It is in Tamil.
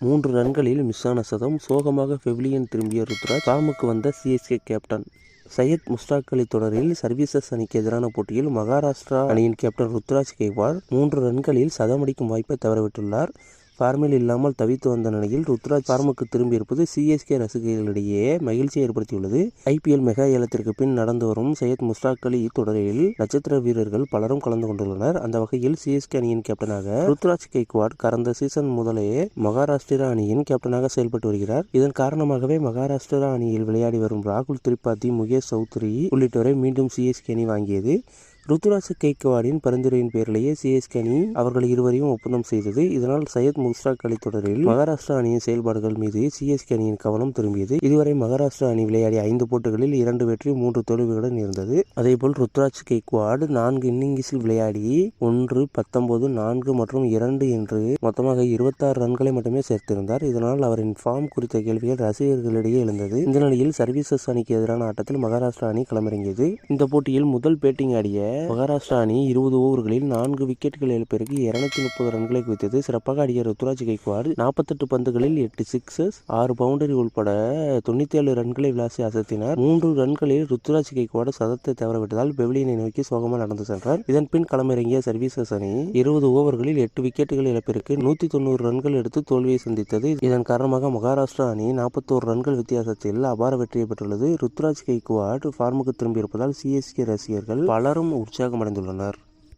மூன்று ரன்களில் மிஸ்ஸான சதம். சோகமாக பெவிலியன் திரும்பிய ருத்ராஜ் ஃபார்முக்கு வந்த சிஎஸ்கே கேப்டன் சையத் முஸ்டாக் அலி தொடரில் சர்வீசஸ் அணிக்கு எதிரான போட்டியில் மகாராஷ்டிரா அணியின் கேப்டன் ருத்ராஜ் கேவார் மூன்று ரன்களில் சதமடிக்கும் வாய்ப்பை தவறவிட்டுள்ளார். ஃபார்மில் இல்லாமல் தவித்து வந்த நிலையில் ருத்ராஜ் ஃபார்முக்கு திரும்பியிருப்பது சிஎஸ்கே ரசிகர்களிடையே மகிழ்ச்சியை ஏற்படுத்தியுள்ளது. ஐபிஎல் மெகா ஏலத்திற்கு பின் நடந்து வரும் சையத் முஸ்டாக் அலி தொடரில் நட்சத்திர வீரர்கள் பலரும் கலந்து கொண்டுள்ளனர். அந்த வகையில் சிஎஸ்கே அணியின் கேப்டனாக ருத்ராஜ் கெய்க்வாட் கடந்த சீசன் முதலே மகாராஷ்டிரா அணியின் கேப்டனாக செயல்பட்டு வருகிறார். இதன் காரணமாகவே மகாராஷ்டிரா அணியில் விளையாடி வரும் ராகுல் திரிபாதி முகேஷ் சௌத்ரி உள்ளிட்டோரை மீண்டும் சிஎஸ்கே அணி வாங்கியது. ருத்துராஜ் கேக்வாடின் பரிந்துரையின் பேரிலேயே சிஎஸ்கே அணி அவர்கள் இருவரையும் ஒப்பந்தம் செய்தது. இதனால் சையத் முஸ்டாக் அலி தொடரில் மகாராஷ்டிரா அணியின் செயல்பாடுகள் மீது சிஎஸ்கே அணியின் கவனம் திரும்பியது. இதுவரை மகாராஷ்டிரா அணி விளையாடிய ஐந்து போட்டிகளில் இரண்டு வெற்றி மூன்று தோல்விகளுடன் இருந்தது. அதேபோல் ருத்ராஜ் கெய்க்வாட் நான்கு இன்னிங்ஸில் விளையாடி ஒன்று பத்தொன்பது நான்கு மற்றும் இரண்டு என்று மொத்தமாக இருபத்தாறு ரன்களை மட்டுமே சேர்த்திருந்தார். இதனால் அவரின் ஃபார்ம் குறித்த கேள்விகள் ரசிகர்களிடையே எழுந்தது. இந்த நிலையில் சர்வீசஸ் அணிக்கு எதிரான ஆட்டத்தில் மகாராஷ்டிரா அணி களமிறங்கியது. இந்த போட்டியில் முதல் பேட்டிங் ஆடிய மகாராஷ்டிரா அணி இருபது ஓவர்களில் நான்கு விக்கெட்டுகள் இழப்பிற்கு இருநூத்தி முப்பது ரன்களை குவித்தது. சிறப்பாக ஆடிய ருத்ராஜ் கைக்வாட் நாற்பத்தெட்டு பந்துகளில் எட்டு சிக்ஸஸ் ஆறு பவுண்டரி உட்பட தொண்ணூத்தி ஏழு ரன்களை விளாசி அசத்தினார். மூன்று ரன்களில் ருத்ராஜ் கைக்வாட் சதத்தை தவறவிட்டதால் பெவிலியனை நோக்கி சோகமாக நடந்து சென்றார். இதன் பின் களமிறங்கிய சர்வீசஸ் அணி இருபது ஓவர்களில் எட்டு விக்கெட்டுகள் இழப்பிற்கு நூத்தி தொண்ணூறு ரன்கள் எடுத்து தோல்வியை சந்தித்தது. இதன் காரணமாக மகாராஷ்டிரா அணி நாற்பத்தோரு ரன்கள் வித்தியாசத்தில் அபார வெற்றியை பெற்றுள்ளது. ருத்ராஜ் கைக்வாட் ஃபார்முக்கு திரும்பியிருப்பதால் சிஎஸ்கே ரசிகர்கள் பலரும் உற்சாகமடைந்துள்ளனர்.